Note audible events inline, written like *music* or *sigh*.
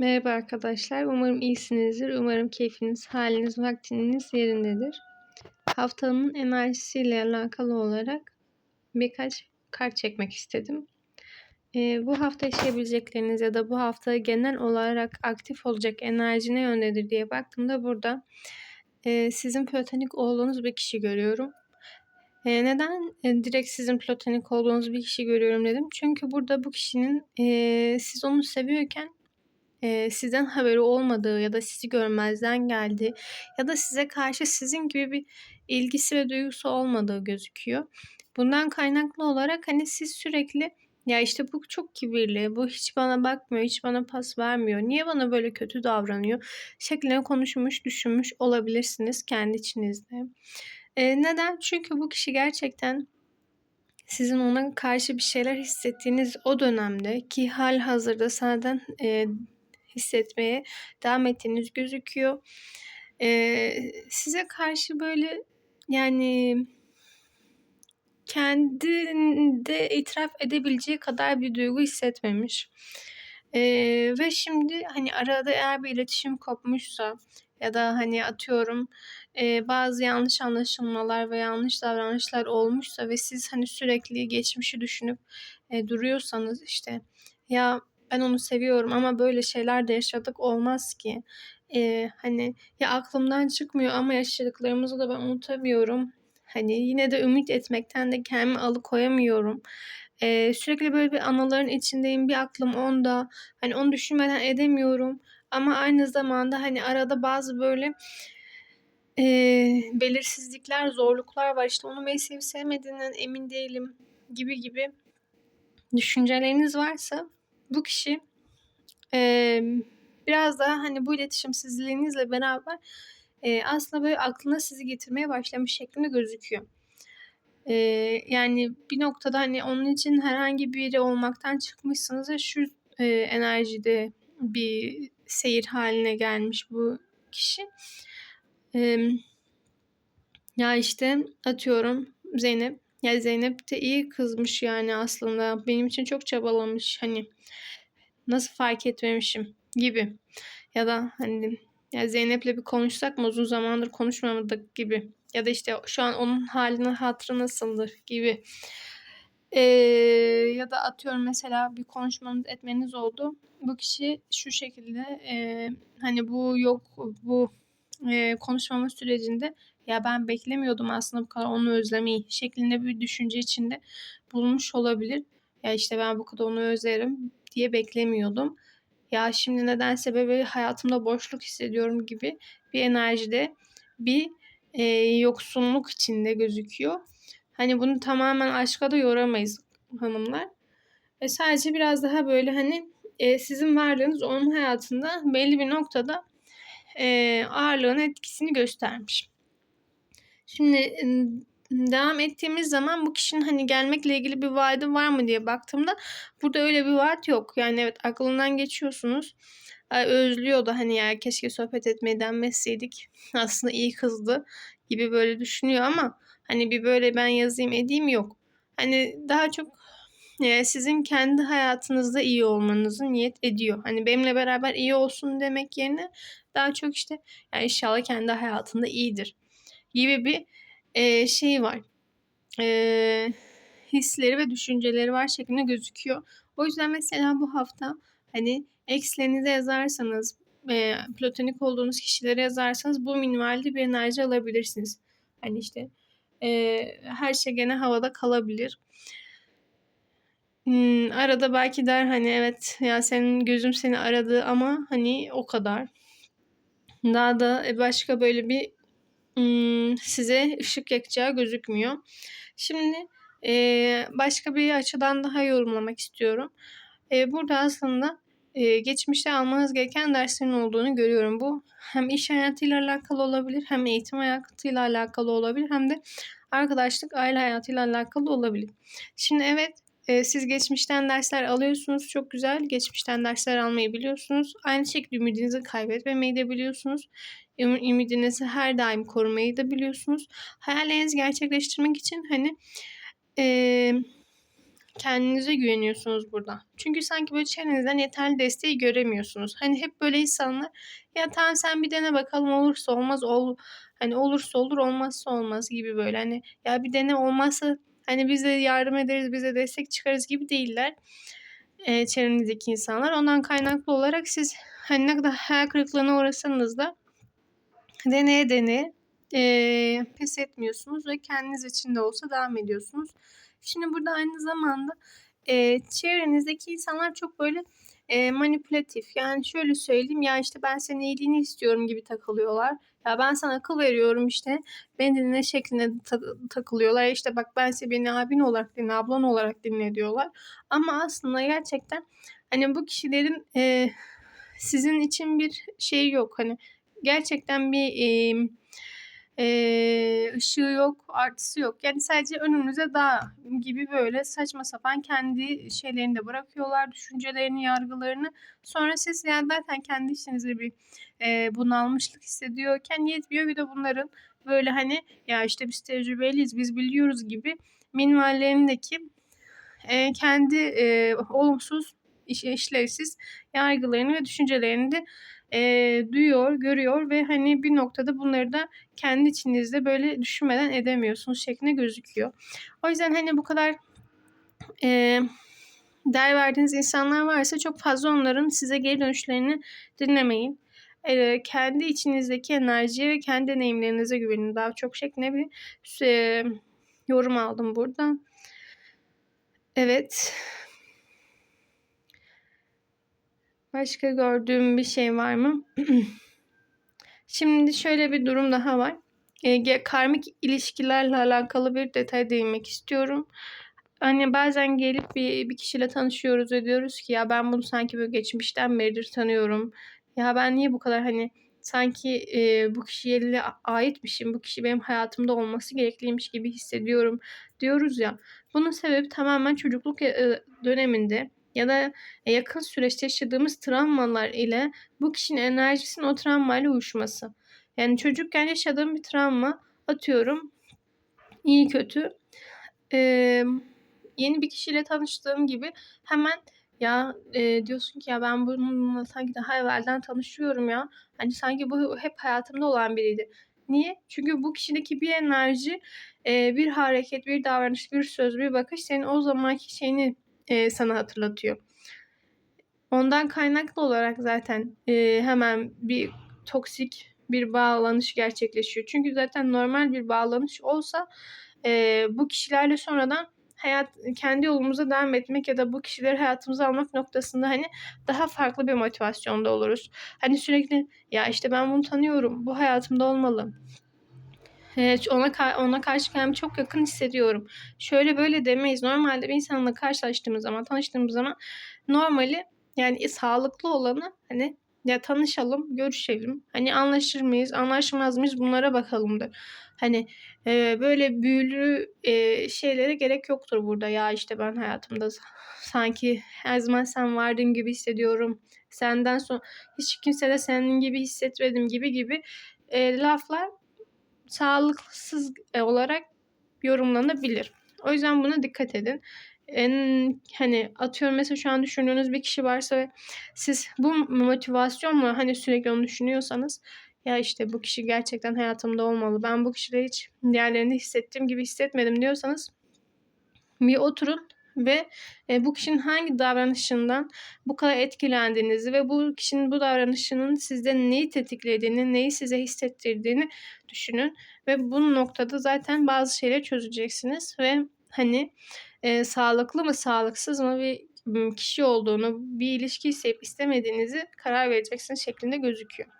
Merhaba arkadaşlar. Umarım iyisinizdir. Umarım keyfiniz, haliniz, vaktiniz yerindedir. Haftanın enerjisiyle alakalı olarak birkaç kart çekmek istedim. Ee, bu hafta yaşayabilecekleriniz ya da bu hafta genel olarak aktif olacak enerji ne yöndedir diye baktığımda burada e, sizin platonik olduğunuz bir kişi görüyorum. E, neden e, direkt sizin platonik olduğunuz bir kişi görüyorum dedim. Çünkü burada bu kişinin e, siz onu seviyorken e, sizden haberi olmadığı ya da sizi görmezden geldi ya da size karşı sizin gibi bir ilgisi ve duygusu olmadığı gözüküyor. Bundan kaynaklı olarak hani siz sürekli ya işte bu çok kibirli, bu hiç bana bakmıyor, hiç bana pas vermiyor, niye bana böyle kötü davranıyor şeklinde konuşmuş, düşünmüş olabilirsiniz kendi içinizde. E, neden? Çünkü bu kişi gerçekten sizin ona karşı bir şeyler hissettiğiniz o dönemde ki hal hazırda senden e, hissetmeye devam ettiğiniz gözüküyor. Ee, size karşı böyle yani kendinde itiraf edebileceği kadar bir duygu hissetmemiş. Ee, ve şimdi hani arada eğer bir iletişim kopmuşsa ya da hani atıyorum e, bazı yanlış anlaşılmalar ve yanlış davranışlar olmuşsa ve siz hani sürekli geçmişi düşünüp e, duruyorsanız işte ya ben onu seviyorum ama böyle şeyler de yaşadık olmaz ki. Ee, hani ya aklımdan çıkmıyor ama yaşadıklarımızı da ben unutamıyorum. Hani yine de ümit etmekten de kendimi alıkoyamıyorum. Ee, sürekli böyle bir anıların içindeyim. Bir aklım onda. Hani onu düşünmeden edemiyorum. Ama aynı zamanda hani arada bazı böyle e, belirsizlikler, zorluklar var. İşte onu sevip sevmediğinden emin değilim gibi gibi düşünceleriniz varsa bu kişi e, biraz daha hani bu iletişimsizliğinizle beraber e, aslında böyle aklına sizi getirmeye başlamış şeklinde gözüküyor. E, yani bir noktada hani onun için herhangi biri olmaktan çıkmışsınız ve şu e, enerjide bir seyir haline gelmiş bu kişi. E, ya işte atıyorum Zeynep. Ya Zeynep de iyi kızmış yani aslında. Benim için çok çabalamış hani nasıl fark etmemişim gibi. Ya da hani ya Zeynep'le bir konuşsak mı uzun zamandır konuşmamadık gibi. Ya da işte şu an onun halini hatırı nasıldır gibi. Ee, ya da atıyorum mesela bir konuşmanız etmeniz oldu. Bu kişi şu şekilde e, hani bu yok bu e, konuşmamız sürecinde ya ben beklemiyordum aslında bu kadar onu özlemeyi şeklinde bir düşünce içinde bulmuş olabilir. Ya işte ben bu kadar onu özlerim diye beklemiyordum. Ya şimdi nedense böyle hayatımda boşluk hissediyorum gibi bir enerjide bir e, yoksunluk içinde gözüküyor. Hani bunu tamamen aşka da yoramayız hanımlar. E sadece biraz daha böyle hani e, sizin varlığınız onun hayatında belli bir noktada e, ağırlığın etkisini göstermiş. Şimdi devam ettiğimiz zaman bu kişinin hani gelmekle ilgili bir vaadi var mı diye baktığımda burada öyle bir vaat yok. Yani evet aklından geçiyorsunuz. Özlüyor da hani ya keşke sohbet etmeyi denmeseydik. *laughs* Aslında iyi kızdı gibi böyle düşünüyor ama hani bir böyle ben yazayım edeyim yok. Hani daha çok e, sizin kendi hayatınızda iyi olmanızı niyet ediyor. Hani benimle beraber iyi olsun demek yerine daha çok işte yani inşallah kendi hayatında iyidir gibi bir e, şey var. E, hisleri ve düşünceleri var şeklinde gözüküyor. O yüzden mesela bu hafta hani ekslerinize yazarsanız e, platonik olduğunuz kişilere yazarsanız bu minvalde bir enerji alabilirsiniz. Hani işte e, her şey gene havada kalabilir. Hmm, arada belki der hani evet ya senin gözüm seni aradı ama hani o kadar. Daha da başka böyle bir size ışık yakacağı gözükmüyor. Şimdi başka bir açıdan daha yorumlamak istiyorum. burada aslında geçmişte almanız gereken derslerin olduğunu görüyorum. Bu hem iş hayatıyla alakalı olabilir, hem eğitim hayatıyla alakalı olabilir, hem de arkadaşlık, aile hayatıyla alakalı olabilir. Şimdi evet siz geçmişten dersler alıyorsunuz. Çok güzel. Geçmişten dersler almayı biliyorsunuz. Aynı şekilde ümidinizi kaybetmemeyi de biliyorsunuz ümidinizi her daim korumayı da biliyorsunuz. Hayallerinizi gerçekleştirmek için hani e, kendinize güveniyorsunuz burada. Çünkü sanki böyle çevrenizden yeterli desteği göremiyorsunuz. Hani hep böyle insanlar ya tamam sen bir dene bakalım olursa olmaz ol hani olursa olur olmazsa olmaz gibi böyle hani ya bir dene olmazsa hani biz de yardım ederiz bize destek çıkarız gibi değiller e, çevrenizdeki insanlar. Ondan kaynaklı olarak siz hani ne kadar hayal kırıklığına uğrasanız da deneye deneye e, pes etmiyorsunuz ve kendiniz için de olsa devam ediyorsunuz. Şimdi burada aynı zamanda e, çevrenizdeki insanlar çok böyle e, manipülatif. Yani şöyle söyleyeyim ya işte ben senin iyiliğini istiyorum gibi takılıyorlar. Ya ben sana akıl veriyorum işte beni dinle şeklinde ta- takılıyorlar. İşte bak ben seni beni abin olarak dinle, ablan olarak dinle diyorlar. Ama aslında gerçekten hani bu kişilerin e, sizin için bir şey yok. Hani gerçekten bir e, e, ışığı yok, artısı yok. Yani sadece önünüze dağ gibi böyle saçma sapan kendi şeylerini de bırakıyorlar, düşüncelerini, yargılarını. Sonra siz yani zaten kendi içinizde bir e, bunalmışlık hissediyorken yetmiyor bir de bunların böyle hani ya işte biz tecrübeliyiz, biz biliyoruz gibi minvallerindeki e, kendi e, olumsuz, iş, işlevsiz yargılarını ve düşüncelerini de e, duyuyor, görüyor ve hani bir noktada bunları da kendi içinizde böyle düşünmeden edemiyorsunuz şeklinde gözüküyor. O yüzden hani bu kadar e, değer verdiğiniz insanlar varsa çok fazla onların size geri dönüşlerini dinlemeyin. E, kendi içinizdeki enerjiye ve kendi deneyimlerinize güvenin daha çok şeklinde bir e, yorum aldım burada. Evet. Başka gördüğüm bir şey var mı? *clears throat* Şimdi şöyle bir durum daha var. E, karmik ilişkilerle alakalı bir detay değinmek istiyorum. Hani bazen gelip bir, bir kişiyle tanışıyoruz ve diyoruz ki ya ben bunu sanki böyle geçmişten beridir tanıyorum. Ya ben niye bu kadar hani sanki e, bu kişiye aitmişim, bu kişi benim hayatımda olması gerekliymiş gibi hissediyorum diyoruz ya. Bunun sebebi tamamen çocukluk e, döneminde ya da yakın süreçte yaşadığımız travmalar ile bu kişinin enerjisinin o travmayla uyuşması. Yani çocukken yaşadığım bir travma atıyorum iyi kötü e, yeni bir kişiyle tanıştığım gibi hemen ya e, diyorsun ki ya ben bununla sanki daha evvelden tanışıyorum ya. Hani sanki bu hep hayatımda olan biriydi. Niye? Çünkü bu kişideki bir enerji, e, bir hareket, bir davranış, bir söz, bir bakış senin o zamanki şeyini e, sana hatırlatıyor. Ondan kaynaklı olarak zaten e, hemen bir toksik bir bağlanış gerçekleşiyor. Çünkü zaten normal bir bağlanış olsa e, bu kişilerle sonradan hayat kendi yolumuza devam etmek ya da bu kişileri hayatımıza almak noktasında hani daha farklı bir motivasyonda oluruz. Hani sürekli ya işte ben bunu tanıyorum. Bu hayatımda olmalı. Ona ona karşı kendimi çok yakın hissediyorum. Şöyle böyle demeyiz. Normalde bir insanla karşılaştığımız zaman, tanıştığımız zaman normali yani sağlıklı olanı hani ya tanışalım, görüşelim. Hani anlaşır mıyız, anlaşmaz mıyız bunlara bakalımdır. Hani e, böyle büyülü e, şeylere gerek yoktur burada. Ya işte ben hayatımda sanki her zaman sen vardın gibi hissediyorum. Senden sonra hiç kimse de senin gibi hissetmedim gibi gibi e, laflar sağlıksız e, olarak yorumlanabilir. O yüzden buna dikkat edin. En hani atıyorum mesela şu an düşündüğünüz bir kişi varsa ve siz bu motivasyonla hani sürekli onu düşünüyorsanız ya işte bu kişi gerçekten hayatımda olmalı. Ben bu kişide hiç diğerlerini hissettiğim gibi hissetmedim diyorsanız bir oturun ve e, bu kişinin hangi davranışından bu kadar etkilendiğinizi ve bu kişinin bu davranışının sizde neyi tetiklediğini, neyi size hissettirdiğini düşünün ve bu noktada zaten bazı şeyleri çözeceksiniz ve hani e, sağlıklı mı sağlıksız mı bir kişi olduğunu, bir ilişki isteyip istemediğinizi karar vereceksiniz şeklinde gözüküyor.